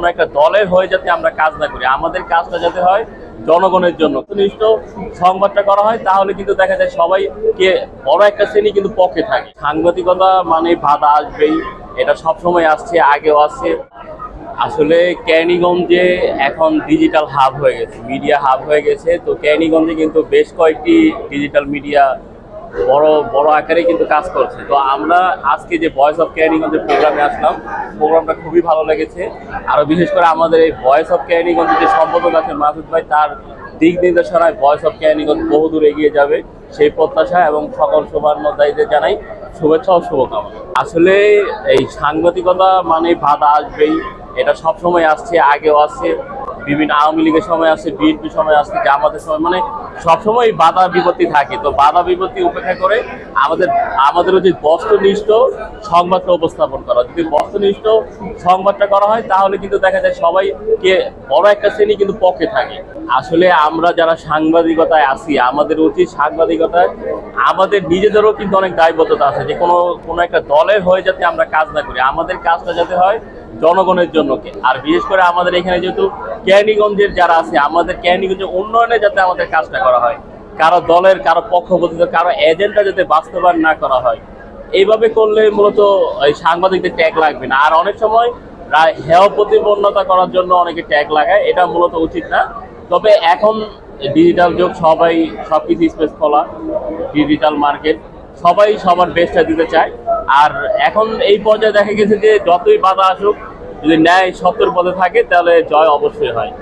কোনো একটা দলের হয়ে যাতে আমরা কাজ না করি, আমাদের কাজটা যাতে হয় জনগণের জন্য। নিষ্ঠ সংবাদটা করা হয়, তাহলে কিন্তু দেখা যায় সবাই কে বড় একটা শ্রেণি কিন্তু পক্ষে থাকে। সাংবাদিকতা মানে বাধা আসবেই, এটা সবসময় আসছে, আগেও আসছে। আসলে ক্যানিগঞ্জে এখন ডিজিটাল হাব হয়ে গেছে মিডিয়া হাব হয়ে গেছে, তো ক্যানিগঞ্জে কিন্তু বেশ কয়েকটি ডিজিটাল মিডিয়া বড় বড় আকারে কিন্তু কাজ করছে। তো আমরা আজকে যে ভয়েস অফ ক্যানিগঞ্জের প্রোগ্রামে আসলাম প্রোগ্রামটা খুবই ভালো লেগেছে। আরও বিশেষ করে আমাদের এই ভয়েস অফ ক্যানিগঞ্জের যে সম্পাদক আছেন মাসুদ ভাই, তার দিক নির্দেশনায় ভয়েস অফ ক্যানিগঞ্জ বহুদূর এগিয়ে যাবে। সেই প্রত্যাশা এবং সকল শুভান্নদায়ীদের জানাই শুভেচ্ছা ও শুভকামনা। আসলে এই সাংবাদিকতা মানে বাধা আসবেই। এটা সবসময় আসছে, আগেও আসছে। বিভিন্ন আওয়ামী লীগের সময় আসছে বিএনপি সময় আসছে জামাতের সময় মানে সবসময় বাধা বিপত্তি থাকে। তো বাধা বিপত্তি উপেক্ষা করে আমাদের আমাদের উচিত বস্তুনিষ্ঠ সংবাদটা উপস্থাপন করা। যদি বস্তুনিষ্ঠ সংবাদটা করা হয়, তাহলে কিন্তু দেখা যায় সবাই কে বড় একটা শ্রেণি কিন্তু পক্ষে থাকে। আসলে আমরা যারা সাংবাদিকতায় আছি, আমাদের উচিত সাংবাদিকতায়, আমাদের নিজেদেরও কিন্তু অনেক দায়বদ্ধতা আছে। যে কোনো কোনো একটা দলের হয়ে যাতে আমরা কাজ না করি। আমাদের কাজটা যাতে হয় জনগণের জন্য কে- আর বিশেষ করে আমাদের এখানে যেহেতু ক্যানিগঞ্জের যারা আছে, আমাদের ক্যানিগঞ্জের উন্নয়নে যাতে আমাদের কাজটা করা হয়, কারও দলের, কারও পক্ষপাতিত্ব কারও এজেন্ডা যাতে বাস্তবায়ন না করা হয়, এইভাবে করলে মূলত ওই সাংবাদিকদের ট্যাগ লাগবে না। আর অনেক সময় হেয় প্রতিপন্নতা করার জন্য অনেকে ট্যাগ লাগায়, এটা মূলত উচিত না। তবে এখন ডিজিটাল যুগ, সবাই সব কিছু স্পেস খোলা ডিজিটাল মার্কেট সবাই সবার বেস্টটা দিতে চায়। আর এখন এই পর্যায়ে দেখা গেছে যে যতই বাধা আসুক, যদি ন্যায় সত্যর পদে থাকে, তাহলে জয় অবশ্যই হয়।